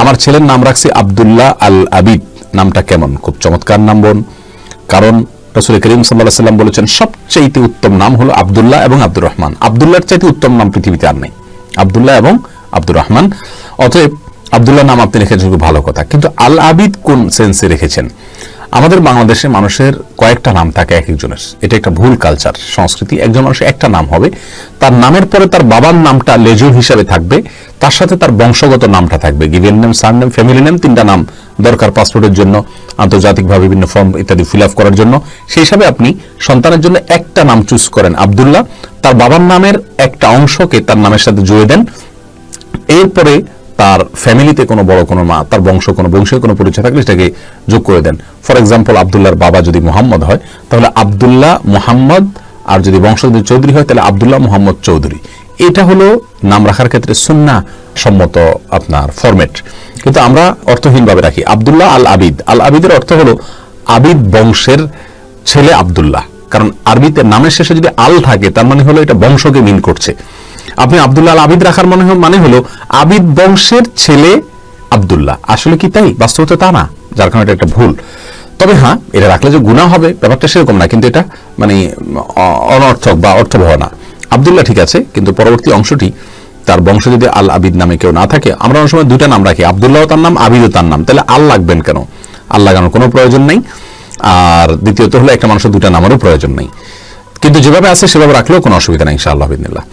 আমার ছেলের নাম রাখছি আবদুল্লাহ আল আবিদ নামটা কেমন? খুব চমৎকার নাম, বোন। কারণ রসুল করিম সাল্লাহ সাল্লাম বলেছেন, সবচাইতে উত্তম নাম হলো আবদুল্লাহ এবং আব্দুর রহমান। আবদুল্লাহর চাইতে উত্তম নাম পৃথিবীতে আর নেই। আবদুল্লাহ এবং আব্দুর রহমান। অতএব আবদুল্লাহ নাম আপনি রেখেছেন খুব ভালো কথা। কিন্তু আল আবিদ কোন সেন্সে রেখেছেন? আমাদের বাংলাদেশে মানুষের কয়েকটা নাম থাকে এক একজনের। এটা একটা ভুল কালচার সংস্কৃতি। একজন মানুষের একটা নাম হবে। তার নামের পরে তার বাবার নামটা লেজুর হিসাবে থাকবে। তার সাথে তার বংশগত নামটা থাকবে। Given name surname family name তিনটা নাম দরকার পাসপোর্টের জন্য, আন্তর্জাতিকভাবে বিভিন্ন ফর্ম ইত্যাদি ফিল আপ করার জন্য। সেই হিসাবে আপনি সন্তানের জন্য একটা নাম চুজ করেন, আবদুল্লাহ। তার বাবার নামের একটা অংশকে তার নামের সাথে জুড়ে দেন। এরপরে তার ফ্যামিলিতে কোনো বড় কোনো মা, তার বংশ কোনো বংশের কোনো পরিচয় থাকলে সেটাকে যোগ করে দেন। ফর এক্সাম্পল আবদুল্লাহর বাবা যদি মোহাম্মদ হয়, তাহলে আবদুল্লাহ মোহাম্মদ, আর যদি বংশ যদি চৌধুরী হয়, তাহলে আবদুল্লাহ মোহাম্মদ চৌধুরী। এটা হলো নাম রাখার ক্ষেত্রে সুন্না সম্মত আপনার ফরম্যাট কিন্তু আমরা অর্থহীনভাবে রাখি। আবদুল্লাহ আল আবিদ আল আবিদের অর্থ হলো আবিদ বংশের ছেলে আবদুল্লাহ। কারণ আরবিতে নামের শেষে যদি আল থাকে, তার মানে হলো এটা বংশকে মিন করছে। আপনি আবদুল্লাহ আবিদ রাখার মনে মানে হলো আবিদ বংশের ছেলে আবদুল্লাহ। আসলে কি তাই? বাস্তবতা তা না, যার কারণে এটা একটা ভুল। তবে হ্যাঁ এটা রাখলে যে গুণা হবে, ব্যাপারটা সেরকম না, কিন্তু এটা মানে অনর্থক বা অর্থবহ না। আবদুল্লাহ ঠিক আছে, কিন্তু পরবর্তী অংশটি, তার বংশ যদি আল আবিদ নামে কেউ না থাকে, আমরা অনেক সময় দুইটা নাম রাখি, আবদুল্লাহ তার নাম, আবিদও তার নাম। তাহলে আল লাগবেন কেন? আল লাগানোর কোনো প্রয়োজন নেই। আর দ্বিতীয়ত হলো একটা মানুষের দুটা নামেরও প্রয়োজন নেই। কিন্তু যেভাবে আছে, সেভাবে রাখলেও কোনো অসুবিধা নেই, ইনশাআল্লাহ, বিদিনিল্লাহ।